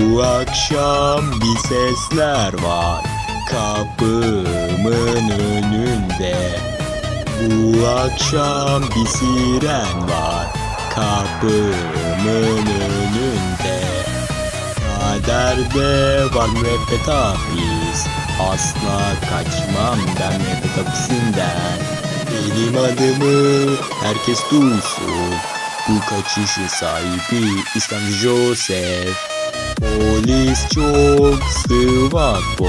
Bu akşam bir sesler var kapımın önünde. Bu akşam bir siren var kapımın önünde. Kaderde var müebbet hapis Asla kaçmam ben müebbet hapisinden Benim adımı herkes duysun Bu kaçışın sahibi İslam Joseph Polis çok sıvak bu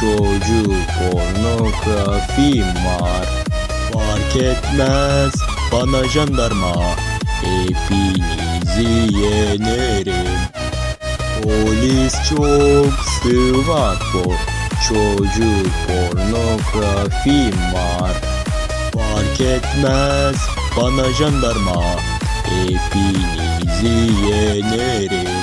Çocuk pornografim var. Fark etmez bana jandarma. Hepinizi yenerim. Polis çok sıvak bu Çocuk pornografim var. Fark etmez bana jandarma. Hepinizi yenerim